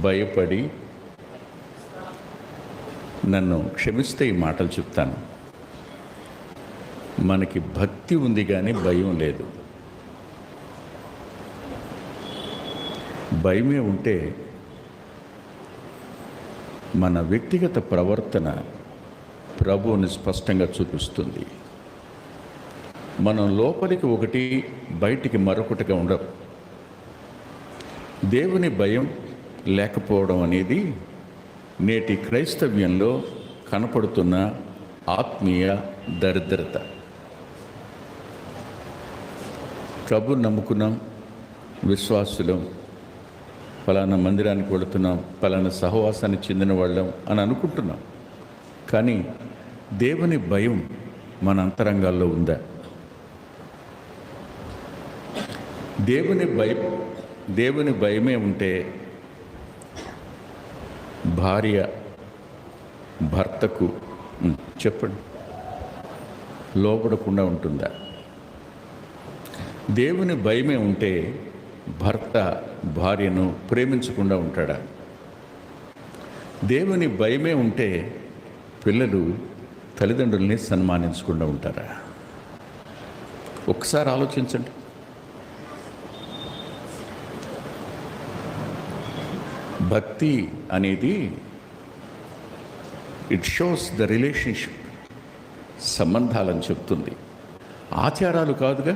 భయపడి నన్ను క్షమిస్తే ఈ మాటలు చెప్తాను. మనకి భక్తి ఉంది కానీ భయం లేదు. భయమే ఉంటే మన వ్యక్తిగత ప్రవర్తన ప్రభువుని స్పష్టంగా చూపిస్తుంది. మనం లోపలికి ఒకటి బయటికి మరొకటిగా ఉండవు దేవుని భయం లేకపోవడం అనేది నేటి క్రైస్తవ్యంలో కనపడుతున్న ఆత్మీయ దరిద్రత. ప్రభు నమ్ముకున్నాం విశ్వాసులం ఫలానా మందిరానికి వెళుతున్నాం ఫలానా సహవాసానికి చెందిన వాళ్ళం అని అనుకుంటున్నాం. కానీ దేవుని భయం మన అంతరంగాల్లో ఉందా? దేవుని భయం దేవుని భయమే ఉంటే భార్య భర్తకు చెప్పండి. లోపడకుండా ఉంటుందా? దేవుని భయమే ఉంటే భర్త భార్యను ప్రేమించకుండా ఉంటాడా? దేవుని భయమే ఉంటే పిల్లలు తల్లిదండ్రుల్ని సన్మానించకుండా ఉంటారా? ఒకసారి ఆలోచించండి. భక్తి అనేది ఇట్ షోస్ ద రిలేషన్షిప్ సంబంధాలని చెప్తుంది. ఆచారాలు కాదుగా.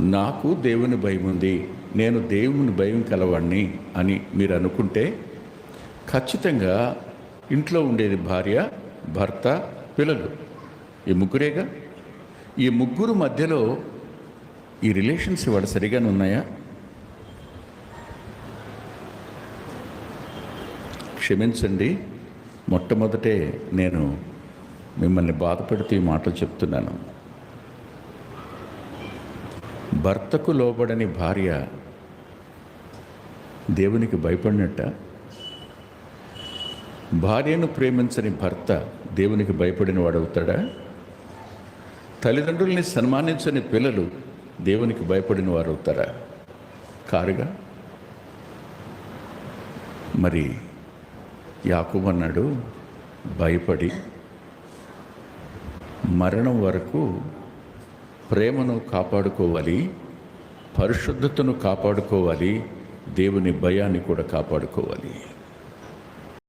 నాకు దేవుని భయం ఉంది నేను దేవుని భయం కలవాణ్ణి అని మీరు అనుకుంటే ఖచ్చితంగా ఇంట్లో ఉండేది భార్య భర్త పిల్లలు. ఈ ముగ్గురేగా? ఈ ముగ్గురు మధ్యలో ఈ రిలేషన్స్ ఇవాళ సరిగానే ఉన్నాయా? క్షమించండి. మొట్టమొదటే నేను మిమ్మల్ని బాధపడుతూ ఈ మాటలు చెప్తున్నాను. భర్తకు లోబడని భార్య దేవునికి భయపడినట్ట? భార్యను ప్రేమించని భర్త దేవునికి భయపడిన వాడవుతాడా తల్లిదండ్రుల్ని సన్మానించని పిల్లలు దేవునికి భయపడిన వారు అవుతారా? కారుగా? మరి యాకూబ్ అన్నాడు భయపడి మరణం వరకు ప్రేమను కాపాడుకోవాలి పరిశుద్ధతను కాపాడుకోవాలి దేవుని భయాన్ని కూడా కాపాడుకోవాలి.